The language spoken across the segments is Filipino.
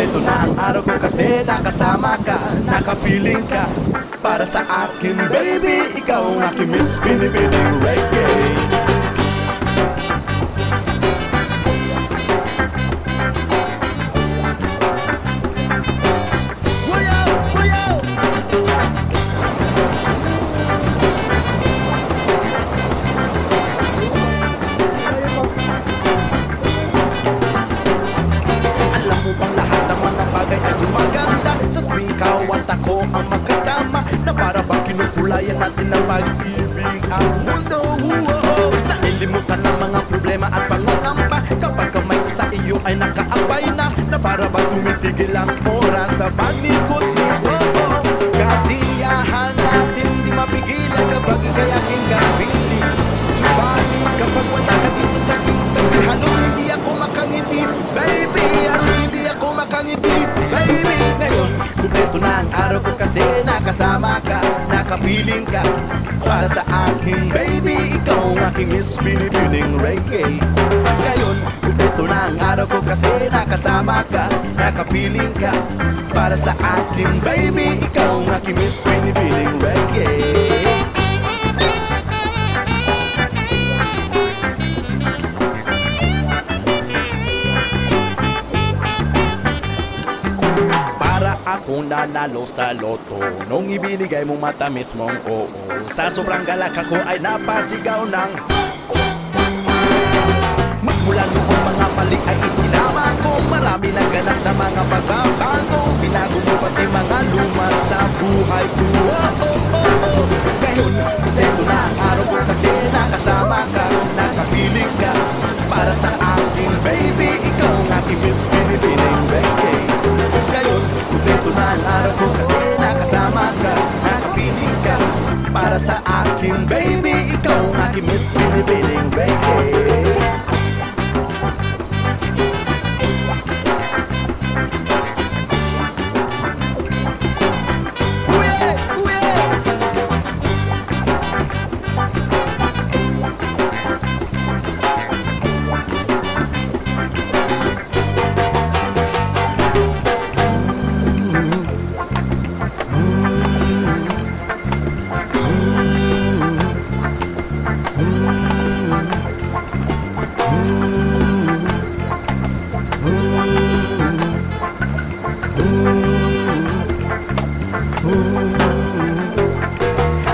Dito na ang araw ko kasi nakasama ka, nakapiling ka. Para sa akin, baby, ikaw ang aking miss binibining reggae Na para bang kinukulayan natin ng pag-ibig. Ang mundo Whoa, Nailimutan ng mga problema at pangangamba Kapag kamay ko sa iyo ay nakaabay na. Na para bang tumitigil ang oras sa paglikot mo oh, Kasiyahan natin di mapigilan kapag ikay aking kapiling Subalit kapag wala ka Kumpleto na ang araw ko kasi nakasama ka Nakapiling ka Para sa akin, baby. Ikaw ang aking miss binibining reggae. Ngayon, kumpleto na ang araw ko kasi nakasama ka Nakapiling ka Para sa akin, baby. Ikaw ang aking miss binibining reggae akong nanalo sa loto Nung ibinigay mong matamis mong oo Sa sobrang galak ako ay napasigaw ng Magmula noong mga akin Baby, ikaw ang aking miss binibining reggae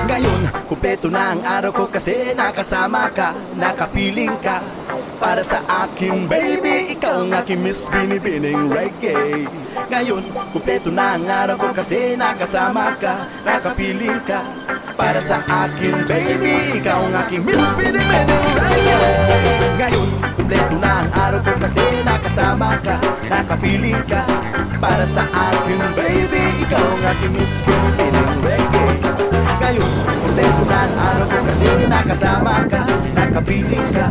Ngayon, kumpleto na ang araw ko kasi nakasama ka, nakapiling ka. Para sa akin, baby, ikaw ang aking miss binibining reggae. Ngayon, kumpleto na ang araw ko kasi nakasama ka, nakapiling ka Para sa akin, baby, ikaw ang aking miss binibining reggae Ngayon, kumpleto na ang araw ko kasi nakasama ka, nakapiling ka Para sa akin, baby, ikaw ang aking miss binibining reggae ngayon Kumpleto na ang araw ko kasi nakasama ka Nakapiling ka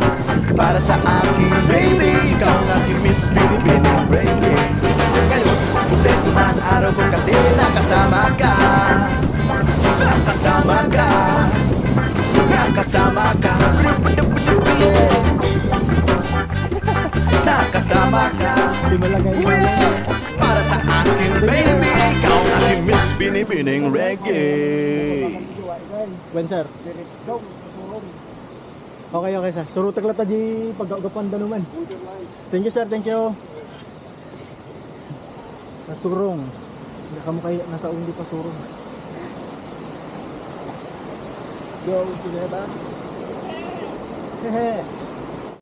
Para sa akin, baby. Ikaw ang aking miss binibining reggae Ngayon Kumpleto na ang araw ko kasi nakasama ka Nakasama ka Nakasama ka Nakasama ka! Para sa akin, baby Ikaw ang aking miss binibining reggae When sir? Okay, okay sir. Surutak lang ta di pagkagapan da naman. Thank you sir, thank you. Nasurong. Hindi ka mo kaya nasa undi pa surong. go to their back?